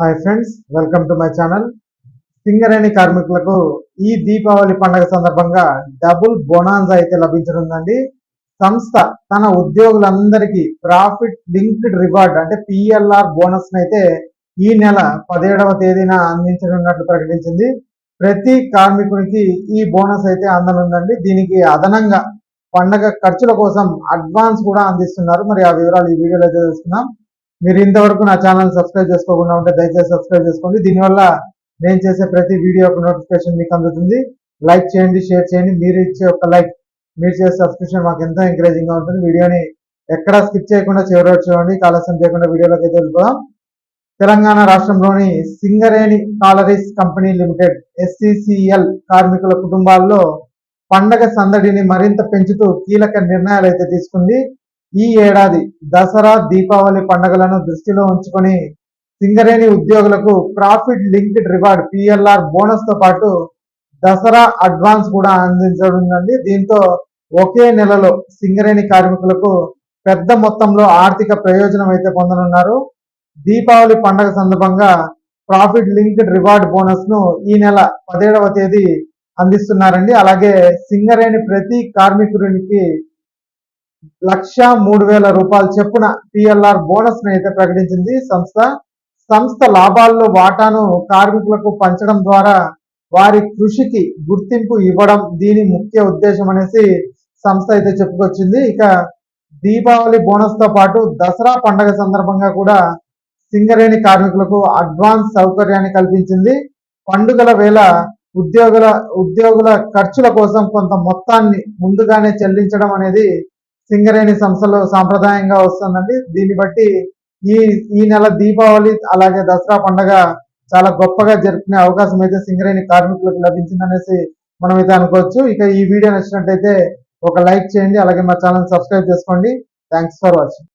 Hi friends welcome to my channel Singareni కార్మికులకు ఈ దీపావళి పండుగ సందర్భంగా డబుల్ బొనాన్స్ అయితే లభించనుందండి. సంస్థ తన ఉద్యోగులందరికీ ప్రాఫిట్ లింక్డ్ రివార్డ్ అంటే పిఎల్ఆర్ బోనస్ అయితే ఈ నెల పదిహేడవ తేదీన అందించనున్నట్లు ప్రకటించింది. ప్రతి కార్మికునికి ఈ బోనస్ అయితే అందనుందండి. దీనికి అదనంగా పండగ ఖర్చుల కోసం అడ్వాన్స్ కూడా అందిస్తున్నారు. మరి ఆ వివరాలు ఈ వీడియోలో అయితే తెలుసుకున్నాం మీరు ఇంతవరకు నా ఛానల్ సబ్స్క్రైబ్ చేసుకోకుండా ఉంటే దయచేసి సబ్స్క్రైబ్ చేసుకోండి. దీనివల్ల నేను చేసే ప్రతి వీడియో యొక్క నోటిఫికేషన్ మీకు అందుతుంది. లైక్ చేయండి షేర్ చేయండి. మీరు ఇచ్చే ఒక లైక్ మీరు చేసే సబ్స్క్రిప్షన్ మాకు ఎంతో ఎంకరేజింగ్గా ఉంటుంది. వీడియోని ఎక్కడా స్కిప్ చేయకుండా చివరి చూడండి. ఆలస్యం చేయకుండా వీడియోలోకి అయితే వెళ్ళిపోదాం. తెలంగాణ రాష్ట్రంలోని Singareni collieries company limited SCCL కార్మికుల కుటుంబాల్లో పండగ సందడిని మరింత పెంచుతూ కీలక నిర్ణయాలు అయితే తీసుకుంది. ఈ ఏడాది దసరా దీపావళి పండుగలను దృష్టిలో ఉంచుకొని సింగరేణి ఉద్యోగులకు ప్రాఫిట్ లింక్డ్ రివార్డ్ పిఎల్ఆర్ బోనస్తో పాటు దసరా అడ్వాన్స్ కూడా అందించనుందండి దీంతో ఒకే నెలలో సింగరేణి కార్మికులకు పెద్ద మొత్తంలో ఆర్థిక ప్రయోజనం అయితే పొందనున్నారు. దీపావళి పండుగ సందర్భంగా ప్రాఫిట్ లింక్డ్ రివార్డ్ బోనస్ను ఈ నెల పదిహేడవ తేదీ అందిస్తున్నారండి. అలాగే సింగరేణి ప్రతి కార్మికుడికి లక్ష మూడు వేల రూపాయల చెప్పున పిఎల్ఆర్ బోనస్ అయితే ప్రకటించింది. సంస్థ సంస్థ లాభాల్లో వాటాను కార్మికులకు పంచడం ద్వారా వారి కృషికి గుర్తింపు ఇవ్వడం దీని ముఖ్య ఉద్దేశం అనేసి సంస్థ అయితే చెప్పుకొచ్చింది. ఇక దీపావళి బోనస్తో పాటు దసరా పండగ సందర్భంగా కూడా సింగరేణి కార్మికులకు అడ్వాన్స్ సౌకర్యాన్ని కల్పించింది. పండుగల వేళ ఉద్యోగుల ఉద్యోగుల ఖర్చుల కోసం కొంత మొత్తాన్ని ముందుగానే చెల్లించడం అనేది సింగరేణి సంస్థలో సాంప్రదాయంగా వస్తుందండి. దీన్ని బట్టి ఈ ఈ నెల దీపావళి అలాగే దసరా పండగ చాలా గొప్పగా జరుపుకునే అవకాశం అయితే సింగరేణి కార్మికులకు లభించిందనేసి మనం అయితే అనుకోవచ్చు. ఇక ఈ వీడియో నచ్చినట్టయితే ఒక లైక్ చేయండి అలాగే మా ఛానల్ సబ్స్క్రైబ్ చేసుకోండి. Thanks for watching.